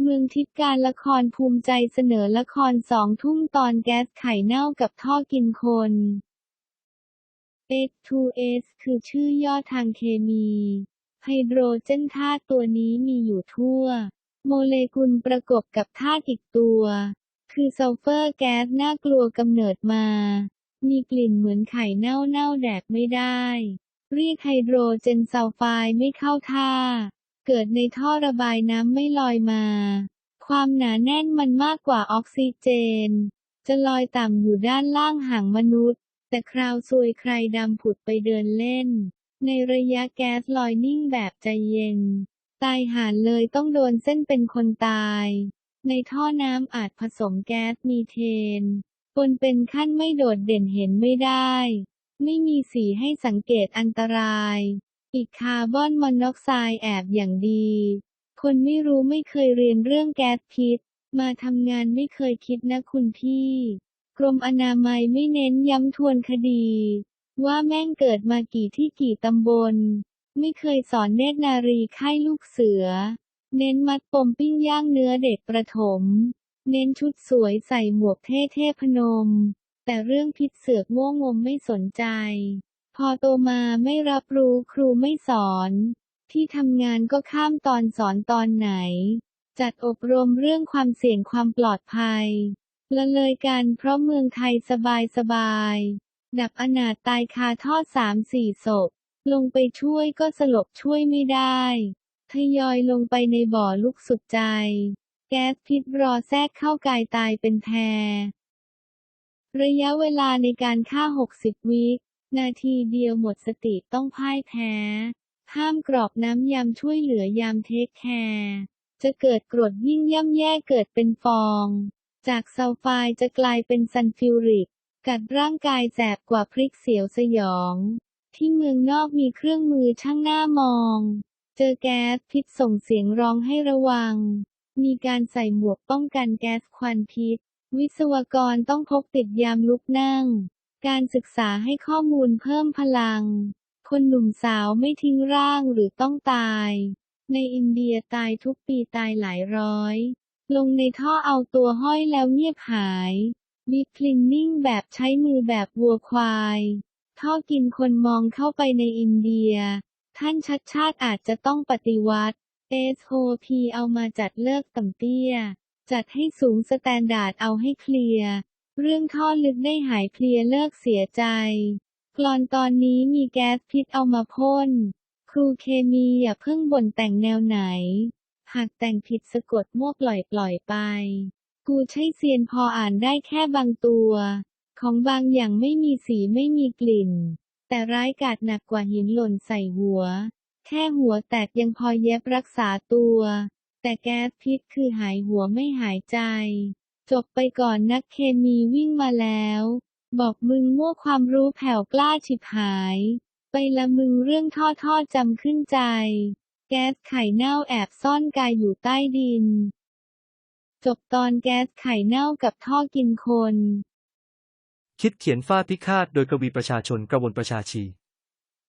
เมืองทิพการละครภูมิใจเสนอละครสองทุ่มตอนแก๊สไข่เน่ากับท่อกินคน H2S คือชื่อย่อทางเคมี ไฮโดรเจนธาตุตัวนี้มีอยู่ทั่ว โมเลกุลประกบกับธาตุอีกตัว คือซัลเฟอร์แก๊สน่ากลัวกำเนิดมา มีกลิ่นเหมือนไข่เน่าเน่าแดกไม่ได้ เรียกไฮโดรเจนซัลไฟด์ไม่เข้าท่า เกิดในท่อระบายน้ำไม่ลอยมา ความหนาแน่นมันมากกว่าออกซิเจน จะลอยต่ำอยู่ด้านล่างหางมนุษย์ แต่คราวซวยใครดำผุดไปเดินเล่น ในระยะแก๊สลอยนิ่งแบบใจเย็น ตายห่านเลยต้องโดนเส้นเป็นคนตาย ในท่อน้ำอาจผสมแก๊สมีเทนปนเป็นขั้นไม่โดดเด่นเห็นไม่ได้ ไม่มีสีให้สังเกตอันตราย อีกคาร์บอนมอนอกไซด์แอบอย่างดี คนไม่รู้ไม่เคยเรียนเรื่องแก๊สพิษ มาทำงานไม่เคยคิดนะคุณพี่ กรมอนามัยไม่เน้นย้ำทวนคดี ว่าแม่งเกิดมากี่ที่กี่ตำบล ไม่เคยสอนเนตรนารีค่ายลูกเสือ เน้นมัดปมปิ้งย่างเนื้อเด็กประถม เน้นชุดสวยใส่หมวกเท่ๆพนม แต่เรื่องพิษเสือกโง่งมไม่สนใจ พอโตมาไม่รับรู้ครูไม่สอน ที่ทำงานก็ข้ามตอนสอนตอนไหน จัดอบรมเรื่องความเสี่ยงความปลอดภัยละเลยกันเพราะเมืองไทยสบายสบายๆดับอนาถตายคาทอดสามสี่ศพ ลงไปช่วยก็สลบช่วยไม่ได้ ทยอยลงไปในบ่อลุกสุดใจ แก๊สพิษรอแทรกเข้ากายตายเป็นแพรระยะเวลาในการฆ่า 60 วิ นาทีเดียวหมดสติต้องพ่ายแพ้ห้ามกรอกน้ำยำช่วยเหลือยามเทคแคร์จะเกิดกรดยิ่งย่ำแย่เกิดเป็นฟอง จากซัลไฟจะกลายเป็นซัลฟิวริก กัดร่างกายแสบกว่าพริกเสียวสยอง ที่เมืองนอกมีเครื่องมือช่างหน้ามอง เจอแก๊สพิษส่งเสียงร้องให้ระวัง มีการใส่หมวกป้องกันแก๊สควันพิษ วิศวกรต้องพกติดยามลุกนั่ง การศึกษาให้ข้อมูลเพิ่มพลัง คนหนุ่มสาวไม่ทิ้งร่างหรือต้องตาย ในอินเดียตายทุกปีตายหลายร้อย ลงในท่อเอาตัวห้อยแล้วเงียบหายบีคลินนิ่งแบบใช้มือแบบวัวควาย ท่อกินคนมองเข้าไปในอินเดีย ท่านชัดชาติอาจจะต้องปฏิวัติ SOP เอามาจัดเลิกต่ำเตี้ย จัดให้สูงสแตนดาร์ดเอาให้เคลียร์ เรื่องท่อลึกได้หายเพลียเลิกเสียใจ กลอนตอนนี้มีแก๊สพิษเอามาพ่น ครูเคมีอย่าเพิ่งบ่นแต่งแนวไหน หากแต่งผิดสะกดมั่วปล่อยปล่อยไป กูใช่เซียนพออ่านได้แค่บางตัว ของบางอย่างไม่มีสีไม่มีกลิ่น แต่ร้ายกาจหนักกว่าหินหล่นใส่หัว แค่หัวแตกยังพอเย็บรักษาตัว แต่แก๊สพิษคือหายหัวไม่หายใจ จบไปก่อนนักเคมีวิ่งมาแล้ว บอกมึงมั่วความรู้แผ่วกล้าฉิบหาย ไปละมึงเรื่องท่อท่อจำขึ้นใจ แก๊สไข่เน่าแอบซ่อนกายอยู่ใต้ดิน จบตอนแก๊สไข่เน่ากับท่อกินคน คิดเขียนฟ้าพิฆาตโดยกวีประชาชนกระวนประชาชี